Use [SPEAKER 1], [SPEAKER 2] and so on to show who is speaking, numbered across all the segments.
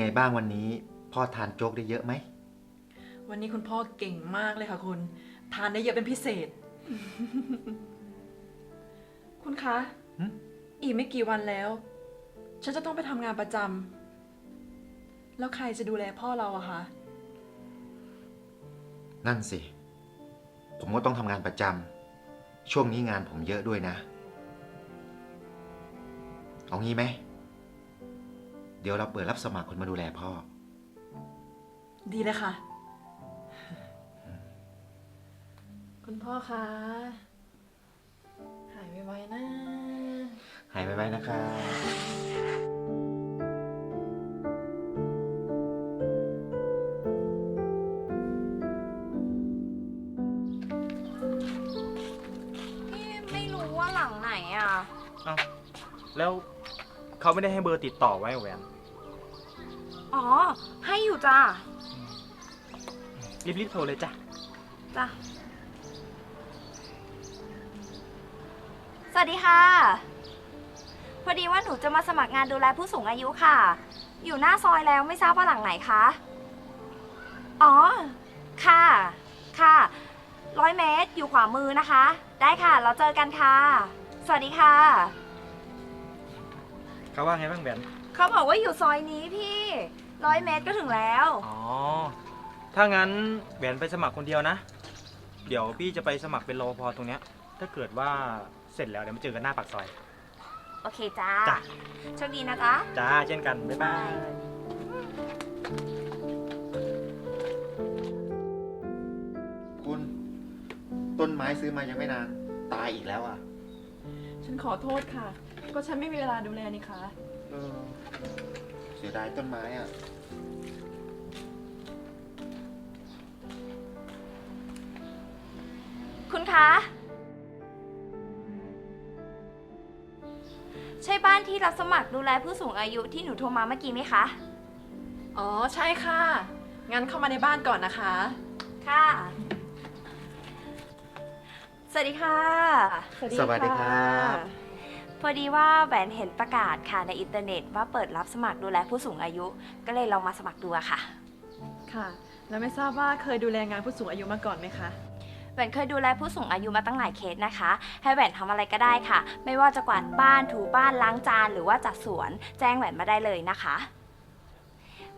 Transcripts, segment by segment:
[SPEAKER 1] ไงบ้างวันนี้ พ่อทานโจ๊กได้เยอะไหม
[SPEAKER 2] วันนี้คุณพ่อเก่งมากเลยค่ะคุณ ทานได้เยอะเป็นพิเศษ คุณคะ
[SPEAKER 1] หึ
[SPEAKER 2] อีกไม่กี่วันแล้ว ฉันจะต้องไปทำงานประจำ แล้วใครจะดูแลพ่อเราอะคะ
[SPEAKER 1] นั่นสิ ผมก็ต้องทำงานประจำช่วงนี้งานผมเยอะด้วยนะ เอางี้ไหม เดี๋ยวเราเปิดรับสมัครคนมาดูแลพ่อ
[SPEAKER 2] ดีเลยค่ะ คุณพ่อคะหายไวๆนะ
[SPEAKER 1] หายไปไว้นะครับ
[SPEAKER 3] พี่ไม่รู้ว่าหลังไหนอะ
[SPEAKER 4] เอ้าแล้วเขาไม่ได้ให้เบอร์ติดต่อไว้เหรอแหวน
[SPEAKER 3] อ๋อ ให้อยู่จ้า
[SPEAKER 4] รีบๆโทรเลยจ้ะ
[SPEAKER 3] จ้ะสวัสดีค่ะ พอดีว่าหนูจะมาสมัครงานดูแลผู้สูงอายุค่ะ อยู่หน้าซอยแล้วไม่ทราบว่าหลังไหนคะ อ๋อ ค่ะ ค่ะ ร้อยเมตรอยู่ขวามือนะคะ ได้ค่ะ เราเจอกันค่ะ สวัสดีค่ะ
[SPEAKER 4] เขาว่าไงบ้างแหวน
[SPEAKER 3] เขาบอกว่าอยู่ซอยนี้พี่ร้อยเมตรก็ถึงแล้ว
[SPEAKER 4] อ๋อ ถ้างั้นแหวนไปสมัครคนเดียวนะ เดี๋ยวพี่จะไปสมัครเป็นรปภตรงเนี้ย ถ้าเกิดว่าเสร็จแล้วเดี๋ยวมาเจอกันหน้าปากซอย
[SPEAKER 3] โอเคจ้า
[SPEAKER 4] จ้ะ
[SPEAKER 3] โชคดีนะจ๊ะ
[SPEAKER 4] จ้าเช่นกัน บ๊ายบาย
[SPEAKER 1] คุณ ต้นไม้ซื้อมายังไม่นาน ตายอีกแล้วอะ
[SPEAKER 2] ฉันขอโทษค่ะ ก็ฉันไม่มีเวลาดูแลนี่คะ
[SPEAKER 1] เออเสียดายต้นไม้อะ
[SPEAKER 3] คุณคะ ใช่บ้านที่รับสมัครดูแลผู้สูงอายุที่หนูโทรมาเมื่อกี้ไหมคะ
[SPEAKER 2] อ๋อใช่ค่ะ งั้นเข้ามาในบ้านก่อนนะคะ
[SPEAKER 3] ค่ะ สวัสดีค่ะ
[SPEAKER 1] สวัสดีครับ
[SPEAKER 3] พอดีว่าแหวนเห็นประกาศค่ะในอินเทอร์เน็ต ว่าเปิดรับสมัครดูแลผู้สูงอายุ ก็เลยลองมาสมัครดูอะค่ะ
[SPEAKER 2] ค่ะ แล้วไม่ทราบว่าเคยดูแลงานผู้สูงอายุมาก่อนไหมคะ
[SPEAKER 3] แหวนเคยดูแลผู้สูงอายุมาตั้งหลายเคสนะคะ ให้แหวนทำอะไรก็ได้ค่ะ ไม่ว่าจะกวาดบ้านถูบ้านล้างจานหรือว่าจัดสวน แจ้งแหวนมาได้เลยนะคะ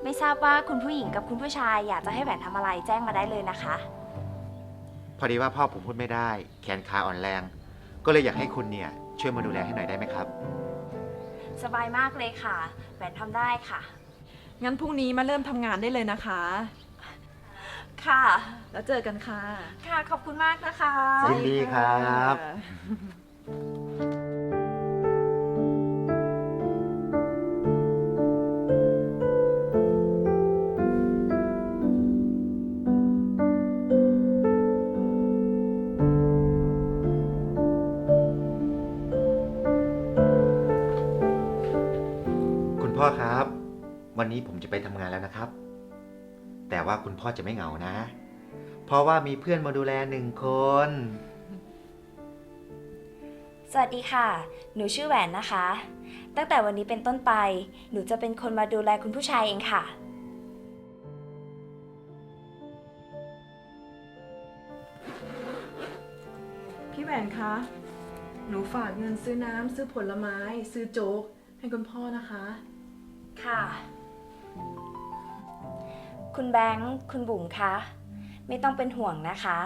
[SPEAKER 3] ไม่ทราบว่าคุณผู้หญิงกับคุณผู้ชายอยากจะให้แหวนทำอะไรแจ้งมาได้เลยนะคะ
[SPEAKER 1] พอดีว่าพ่อผมพูดไม่ได้ แขนขาอ่อนแรง ก็เลยอยากให้คุณเนี่ย ช่วยมาดูแลให้หน่อยได้ไหมครับ
[SPEAKER 3] สบายมากเลยค่ะแหวนทำได้ค่ะ
[SPEAKER 2] งั้นพรุ่งนี้มาเริ่มทำงานได้เลยนะคะ
[SPEAKER 3] ค่ะ
[SPEAKER 2] แล้วเจอกันค่ะ
[SPEAKER 3] ค่ะขอบคุณมากนะคะ
[SPEAKER 1] ยินดีครับคุ นนี้ผมจะไปทำงานแล้วนะครับ แต่ว่าคุณพ่อจะไม่เหงานะ เพราะว่ามีเพื่อนมาดูแลหนึ่งคน
[SPEAKER 3] สวัสดีค่ะ หนูชื่อแหวนนะคะ ตั้งแต่วันนี้เป็นต้นไป หนูจะเป็นคนมาดูแลคุณผู้ชายเองค่ะ
[SPEAKER 2] พี่แหวนคะ หนูฝากเงินซื้อน้ำซื้อผลไม้ ซื้อโจ๊กให้คุณพ่อนะคะ
[SPEAKER 3] ค่ะ คุณแบงค์ คุณบุ๋มคะ ไม่ต้องเป็นห่วงนะคะ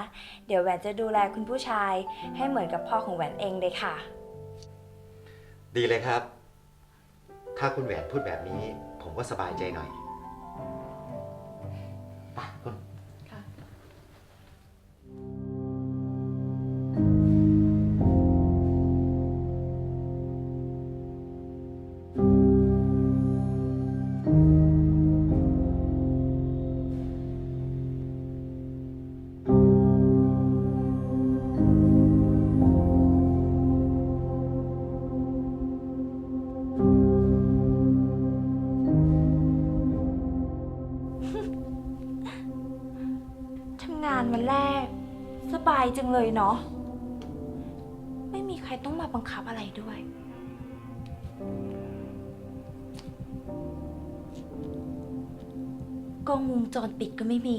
[SPEAKER 3] เดี๋ยวแหวนจะดูแลคุณผู้ชาย ให้เหมือนกับพ่อของแหวนเองเลยค่ะ
[SPEAKER 1] ดีเลยครับ ถ้าคุณแหวนพูดแบบนี้ ผมก็สบายใจหน่อยไปคุณ
[SPEAKER 3] งเลยเนาะ ไม่มีใครต้องมาบังคับอะไรด้วย กล้องวงจรปิดก็ไม่มี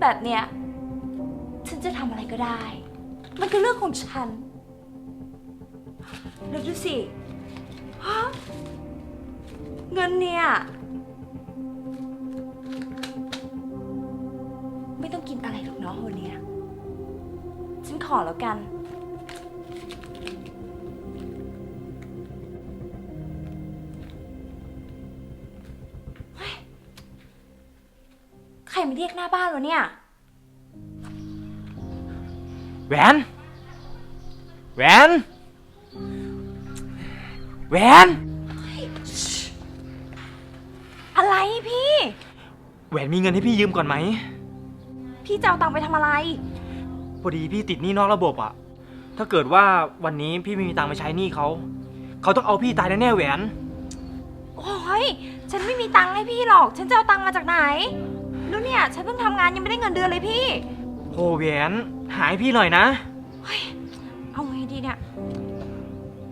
[SPEAKER 3] แบบเนี้ย ฉันจะทำอะไรก็ได้ มันก็เรื่องของฉัน แล้วดูสิ เงินเนี่ย อแล้วกันเฮ้ยใครมาเรียกหน้าบ้านวะเนี่ย
[SPEAKER 4] แหวน แหวน แหวน
[SPEAKER 3] อะไรพี่
[SPEAKER 4] แหวนมีเงินให้พี่ยืมก่อนไหม
[SPEAKER 3] พี่จะเอาตังค์ไปทำอะไร
[SPEAKER 4] พอดีพี่ติดหนี้นอกระบบอะถ้าเกิดว่าวันนี้พี่ไม่มีตังค์ไปใช้หนี้เขา เขาต้องเอาพี่ตายแน่ๆแหวน
[SPEAKER 3] โอ้ยฉันไม่มีตังค์ให้พี่หรอก ฉันจะเอาตังค์มาจากไหนแล้วเนี่ย ฉันเพิ่งทำงานยังไม่ได้เงินเดือนเลยพี่
[SPEAKER 4] โหแหวนหายพี่หน่อยนะ
[SPEAKER 3] เอาไงดีเนี่ย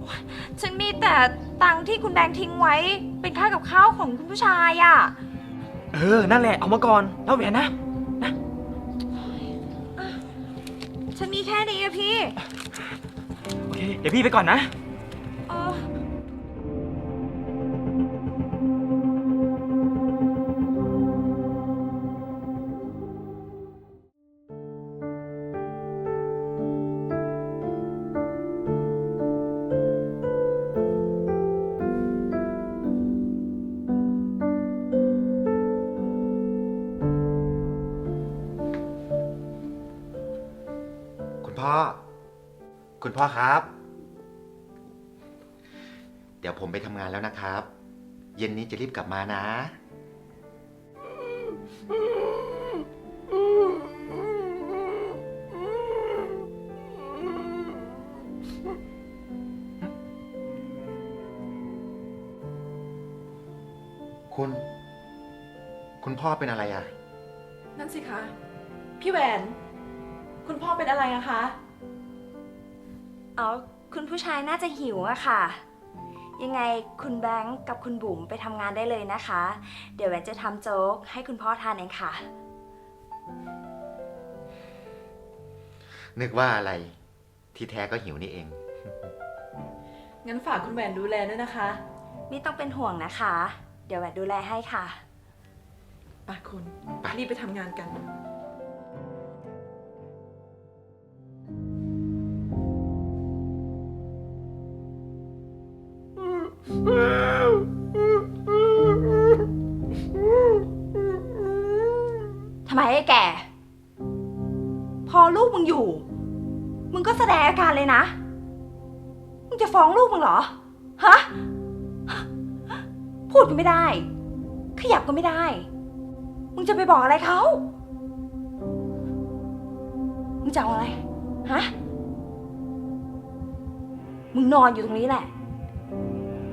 [SPEAKER 3] โอ๊ยฉันมีแต่ตังค์ที่คุณแบงค์ทิ้งไว้ เป็นค่ากับข้าวของคุณผู้ชายอะ่ะ
[SPEAKER 4] เออ นั่นแหละ เอามาก่อน แล้วแหวนนะ
[SPEAKER 3] ฉันมีแค่นี้อะพี่
[SPEAKER 4] โอเค เดี๋ยวพี่ไปก่อนนะ
[SPEAKER 3] เออ
[SPEAKER 1] พ่อ คุณพ่อครับ เดี๋ยวผมไปทำงานแล้วนะครับ เย็นนี้จะรีบกลับมานะ คุณ คุณพ่อเป็นอะไรอะ
[SPEAKER 2] นั่นสิคะ พี่แหวน คุณพ่อเป็นอะไรอะคะ
[SPEAKER 3] เอาคุณผู้ชายน่าจะหิวอะค่ะ ยังไงคุณแบงค์กับคุณบุ๋มไปทำงานได้เลยนะคะ เดี๋ยวแหวนจะทำโจ๊กให้คุณพ่อทานเองค่ะ
[SPEAKER 1] นึกว่าอะไร ที่แท้ก็หิวนี่เอง
[SPEAKER 2] งั้นฝากคุณแหวนดูแลด้วยนะคะ
[SPEAKER 3] ไม่ต้องเป็นห่วงนะคะ เดี๋ยวแหวนดูแลให้ค่ะ
[SPEAKER 2] ไปคุณ
[SPEAKER 1] ไป
[SPEAKER 2] รีบไปทำงานกัน
[SPEAKER 3] นะ มึงจะฟ้องลูกมึงเหรอ ฮะ พูดก็ไม่ได้ ขยับก็ไม่ได้ มึงจะไปบอกอะไรเขา มึงจะเอาอะไร ฮะ มึงนอนอยู่ตรงนี้แหละ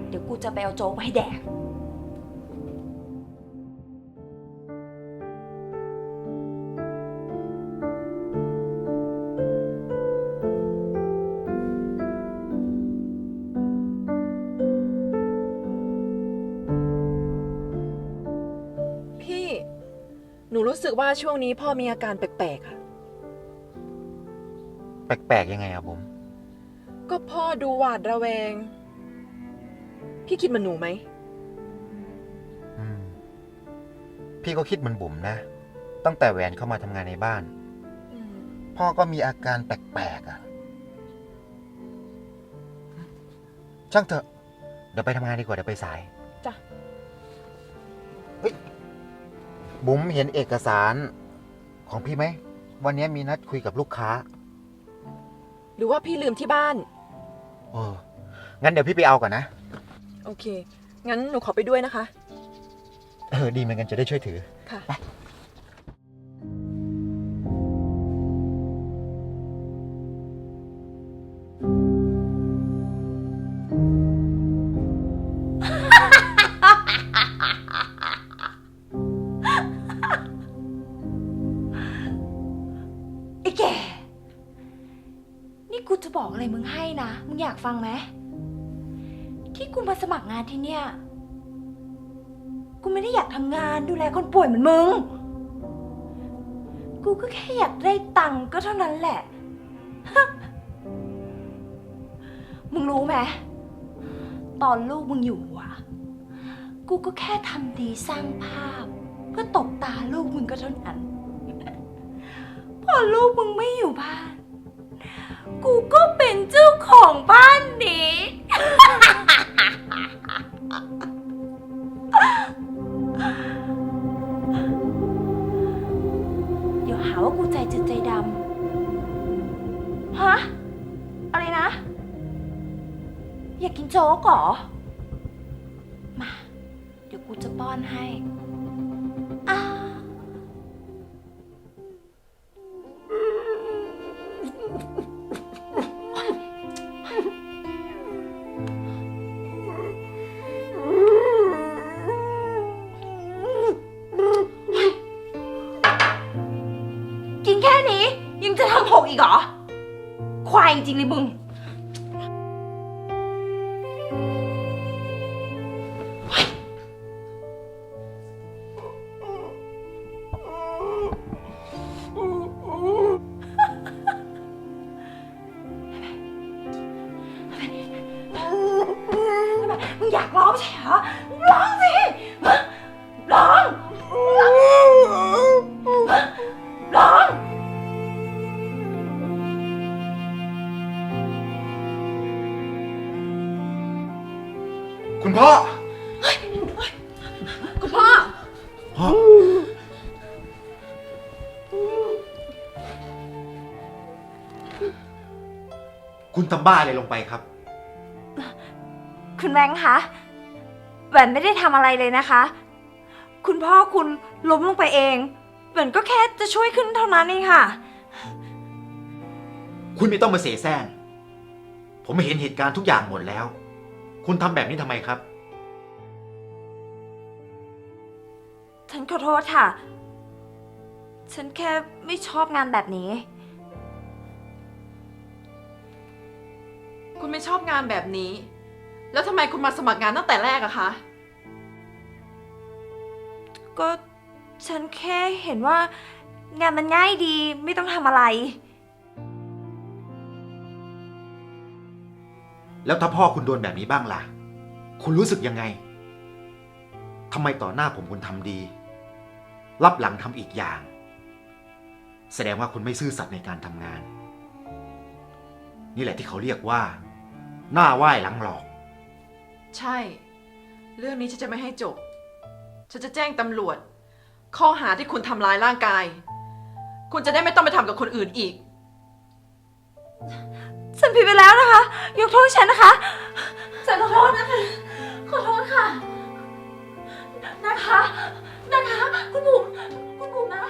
[SPEAKER 3] เดี๋ยวกูจะไปเอาโจ๊กมาให้แดก
[SPEAKER 2] สึกว่าช่วงนี้พ่อมีอาการแปลกๆอะ
[SPEAKER 1] แปลกๆยังไงอะผม
[SPEAKER 2] ก็พ่อดูหวาดระแวง พี่คิดเหมันหนูไหม
[SPEAKER 1] อืม พี่ก็คิดเหมือนบุ๋มนะ ตั้งแต่แหวนเข้ามาทำงานในบ้าน
[SPEAKER 2] อืม
[SPEAKER 1] พ่อก็มีอาการแปลกๆอะช่างเถอะ เดี๋ยวไปทำงานดีกว่าเดี๋ยวไปสาย
[SPEAKER 2] จ้ะ
[SPEAKER 1] เฮ้ย บุ๋มเห็นเอกสารของพี่ไหม วันนี้มีนัดคุยกับลูกค้า
[SPEAKER 2] หรือว่าพี่ลืมที่บ้าน
[SPEAKER 1] เออ งั้นเดี๋ยวพี่ไปเอาก่อนนะ
[SPEAKER 2] โอเค งั้นหนูขอไปด้วยนะคะ
[SPEAKER 1] เออ ดีเหมือนกันจะได้ช่วยถือ
[SPEAKER 2] ค่ะ
[SPEAKER 3] ไฟังไหมที่กูมาสมัครงานที่เนี่ย กูไม่ได้อยากทำงานดูแลคนป่วยเหมือนมึง กูก็แค่อยากได้ตังค์ก็เท่านั้นแหละ มึงรู้ไหมตอนลูกมึงอยู่อะกูก็แค่ทำดีสร้างภาพ เพื่อตบตาลูกมึงก็เท่านั้น พอลูกมึงไม่อยู่บ้าน กูก็เป เจ้าของบ้านนี้ คุ
[SPEAKER 1] ณพ่อ
[SPEAKER 2] พ่อ
[SPEAKER 1] คุณทำบ้าอะไรลงไปครับ
[SPEAKER 3] คุณแบงค์คะแหวนไม่ได้ทำอะไรเลยนะคะ คุณพ่อคุณล้มลงไปเองแหวนก็แค่จะช่วยขึ้นเท่านั้นเองค่ะ
[SPEAKER 1] คุณไม่ต้องมาเสแสร้ง ผมเห็นเหตุการณ์ทุกอย่างหมดแล้ว คุณทำแบบนี้ทำไมครับ
[SPEAKER 3] นขอโทษค่ะ ฉันแค่ไม่ชอบงานแบบนี้
[SPEAKER 2] คุณไม่ชอบงานแบบนี้ แล้วทำไมคุณมาสมัครงานตั้งแต่แรกอะคะ
[SPEAKER 3] ก็ฉันแค่เห็นว่างานมันง่ายดีไม่ต้องทำอะไร
[SPEAKER 1] แล้วถ้าพ่อคุณโดนแบบนี้บ้างล่ะ คุณรู้สึกยังไง ทำไมต่อหน้าผมคุณทำดี รับหลังทำอีกอย่าง แสดงว่าคุณไม่ซื่อสัตย์ในการทำงาน นี่แหละที่เขาเรียกว่า หน้าไหว้หลังหลอก
[SPEAKER 2] ใช่ เรื่องนี้ฉันจะไม่ให้จบ ฉันจะแจ้งตำรวจ ข้อหาที่คุณทำร้ายร่างกาย คุณจะได้ไม่ต้องไปทำกับคนอื่นอีก
[SPEAKER 3] ฉันผิดไปแล้วนะคะ ยกโทษฉันนะคะ ฉันขอโทษนะคะ ขอโทษค่ะ นะคะ นาคาคุณบุ๋มคุณบุ๋มนะ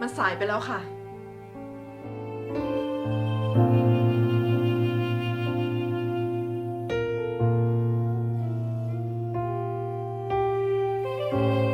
[SPEAKER 2] มันสายไปแล้วค่ะ thank you